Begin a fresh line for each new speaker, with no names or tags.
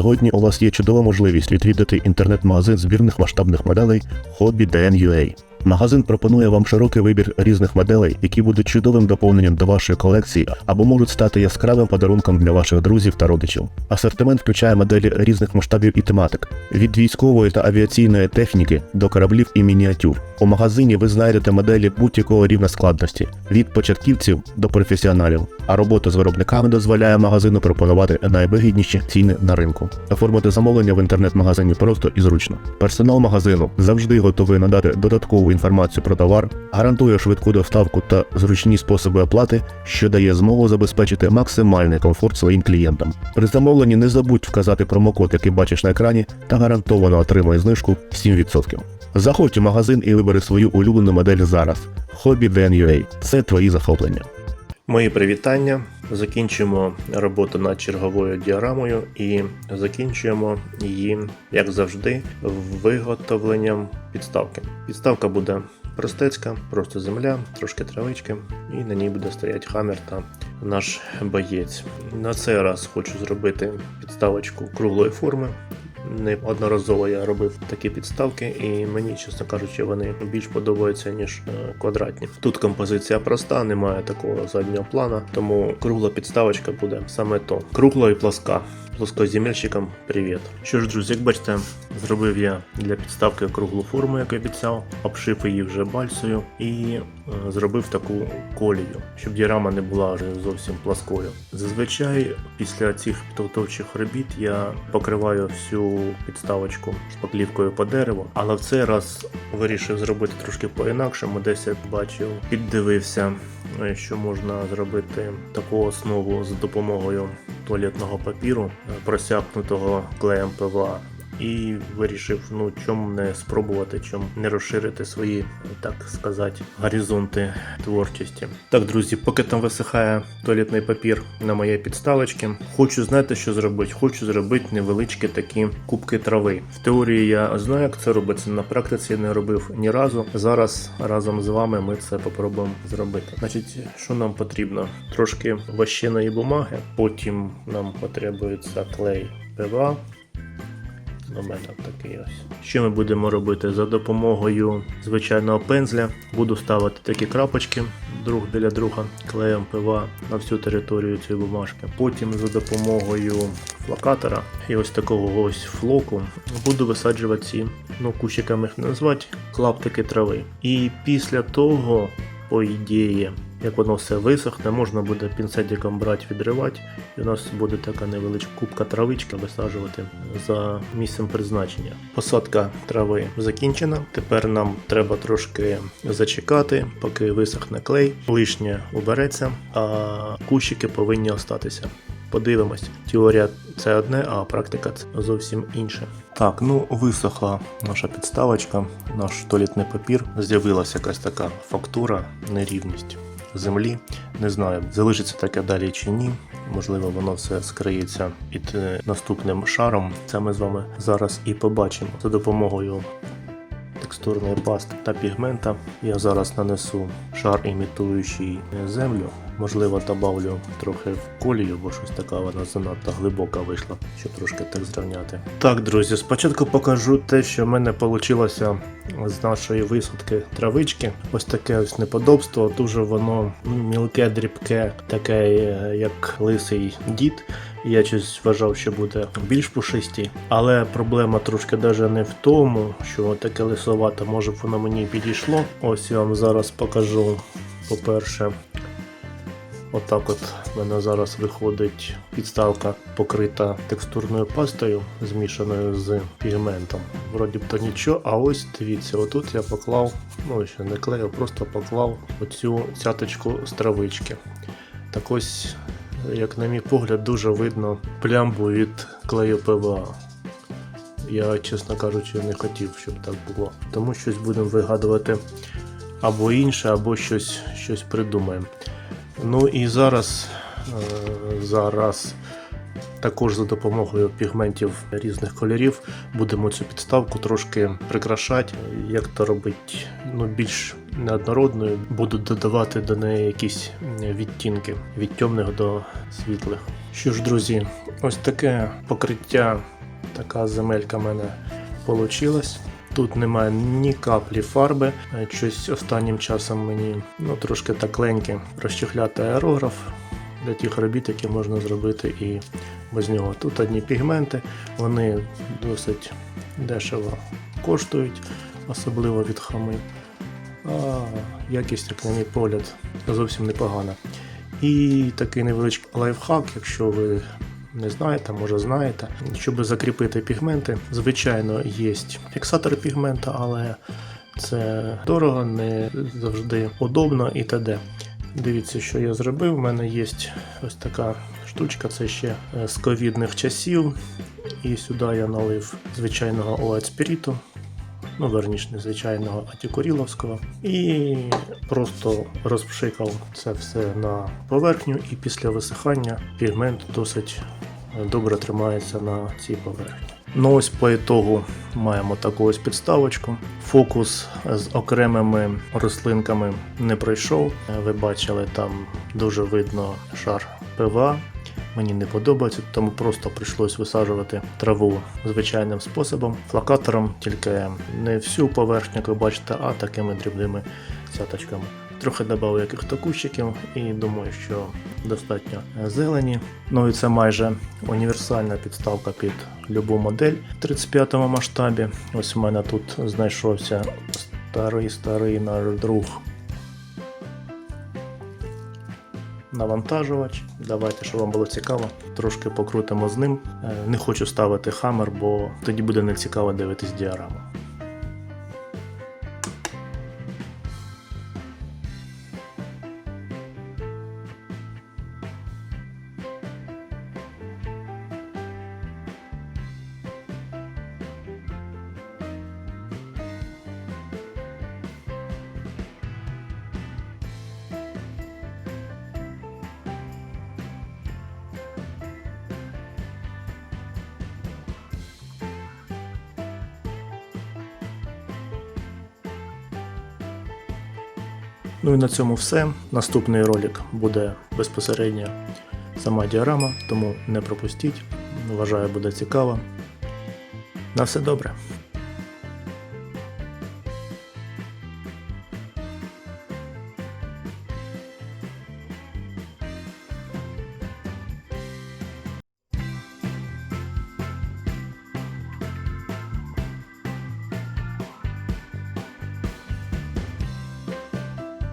Сьогодні у вас є чудова можливість відвідати інтернет-магазин збірних масштабних моделей Hobby DN.ua. Магазин пропонує вам широкий вибір різних моделей, які будуть чудовим доповненням до вашої колекції або можуть стати яскравим подарунком для ваших друзів та родичів. Асортимент включає моделі різних масштабів і тематик від військової та авіаційної техніки до кораблів і мініатюр. У магазині ви знайдете моделі будь-якого рівня складності від початківців до професіоналів. А робота з виробниками дозволяє магазину пропонувати найвигідніші ціни на ринку. Оформити замовлення в інтернет-магазині просто і зручно. Персонал магазину завжди готовий надати додаткову інформацію про товар, гарантує швидку доставку та зручні способи оплати, що дає змогу забезпечити максимальний комфорт своїм клієнтам. При замовленні не забудь вказати промокод, який бачиш на екрані, та гарантовано отримай знижку 7%. Заходь у магазин і вибери свою улюблену модель зараз. Hobby DN.ua – це твої захоплення.
Мої привітання. Закінчуємо роботу над черговою діаграмою і закінчуємо її, як завжди, виготовленням підставки. Підставка буде простецька, просто земля, трошки травички, і на ній буде стояти хамер та наш боєць. На цей раз хочу зробити підставочку круглої форми. Неодноразово я робив такі підставки, і мені, чесно кажучи, вони більш подобаються, ніж е, квадратні. Тут композиція проста, немає такого заднього плана, тому кругла підставочка буде саме то. Кругла і пласка. Плоскоземельщикам привіт. Що ж, друзі, як бачите, зробив я для підставки круглу форму, як обіцяв, обшив її вже бальсою і е, зробив таку колію, щоб діарама не була вже зовсім пласкою. Зазвичай після цих підготовчих робіт я покриваю всю підставочку шпаклівкою по дереву, але в цей раз вирішив зробити трошки по-інакшому. Десь я бачив, піддивився, е, що можна зробити таку основу за допомогою туалетного папіру, е, просякнутого клеєм ПВА. І вирішив, ну чому не спробувати, чому не розширити свої, так сказати, горизонти творчості. Так, друзі, поки там висихає туалетний папір на моїй підставочці, хочу знаєте, що зробити. Хочу зробити невеличкі такі кубки трави. В теорії я знаю, як це робиться. На практиці не робив ні разу. Зараз разом з вами ми це попробуємо зробити. Значить, що нам потрібно? Трошки ващеної бумаги, потім нам потребується клей ПВА. У мене такий ось. Що ми будемо робити? За допомогою звичайного пензля буду ставити такі крапочки друг біля друга клеєм ПВА на всю територію цієї бумажки. Потім за допомогою флокатора і ось такого ось флоку буду висаджувати ці, ну кущиками їх назвати, клаптики трави. І після того, по ідеї, як воно все висохне, можна буде пінцетиком брати, відривати, і у нас буде така невеличка кубка травички висаджувати за місцем призначення. Посадка трави закінчена. Тепер нам треба трошки зачекати, поки висохне клей, лишнє убереться, а кущики повинні остатися. Подивимось, теорія це одне, а практика це зовсім інше. Так, ну висохла наша підставочка, наш туалетний папір. З'явилася якась така фактура, нерівність землі. Не знаю, залишиться таке далі чи ні. Можливо, воно все скриється під е, наступним шаром. Це ми з вами зараз і побачимо за допомогою текстурної пасти та пігмента. Я зараз нанесу шар імітуючий землю. Можливо, добавлю трохи в колію, бо щось така вона занадто глибока вийшла, щоб трошки так зрівняти. Так, друзі, спочатку покажу те, що в мене вийшло з нашої висадки травички. Ось таке ось неподобство. Дуже воно мілке, дрібке, таке, е, як лисий дід. Я щось вважав, що буде більш пушисті, але проблема трошки даже не в тому, що таке лисовате, може б воно мені підійшло. Ось я вам зараз покажу. По-перше, отак от в мене зараз виходить підставка покрита текстурною пастою, змішаною з пігментом. Вроді б то нічого, а ось дивіться, отут я поклав, ну ще не клеїв, просто поклав оцю цяточку з травички. Так ось як на мій погляд, дуже видно плямбу від клею ПВА. Я, чесно кажучи, не хотів, щоб так було. Тому щось будемо вигадувати або інше, або щось, щось придумаємо. Ну і зараз, е, зараз також за допомогою пігментів різних кольорів будемо цю підставку трошки прикрашати, як то робить ну, більш неоднородною. Буду додавати до неї якісь відтінки від темних до світлих. Що ж, друзі, Ось таке покриття, така земелька в мене вийшла. Тут немає ні каплі фарби. Щось останнім часом мені ну, трошки так леньке розчехляти аерограф для тих робіт, які можна зробити і без нього. Тут одні пігменти, вони досить дешево коштують, особливо від хами. А якість, як на погляд, зовсім непогана. І такий невеличкий лайфхак, якщо ви не знаєте, може знаєте, щоб закріпити пігменти, звичайно, є фіксатор пігмента, але це дорого, не завжди удобно і т.д. Дивіться, що я зробив. У мене є ось така штучка, це ще е, з ковідних часів. І сюди я налив звичайного оацпіріту, ну верніше не звичайного, а. І просто розпшикав це все на поверхню, і після висихання пігмент досить добре тримається на цій поверхні. Ну ось по ітогу маємо таку ось підставочку. Фокус з окремими рослинками не пройшов. Ви бачили, там дуже видно шар ПВА. Мені не подобається, тому просто прийшлось висаджувати траву звичайним способом, флакатором, тільки не всю поверхню, як ви бачите, а такими дрібними цяточками. Трохи додав яких-то кущиків і думаю, що достатньо зелені. Ну і це майже універсальна підставка під любу модель в 35 масштабі. Ось у мене тут знайшовся старий старий наш друг навантажувач. Давайте, щоб вам було цікаво, трошки покрутимо з ним. Е, Не хочу ставити хамер, бо тоді буде нецікаво дивитись діараму. Ну і на цьому все. Наступний ролик буде безпосередньо сама діарама, тому не пропустіть. Вважаю, буде цікаво. На все добре.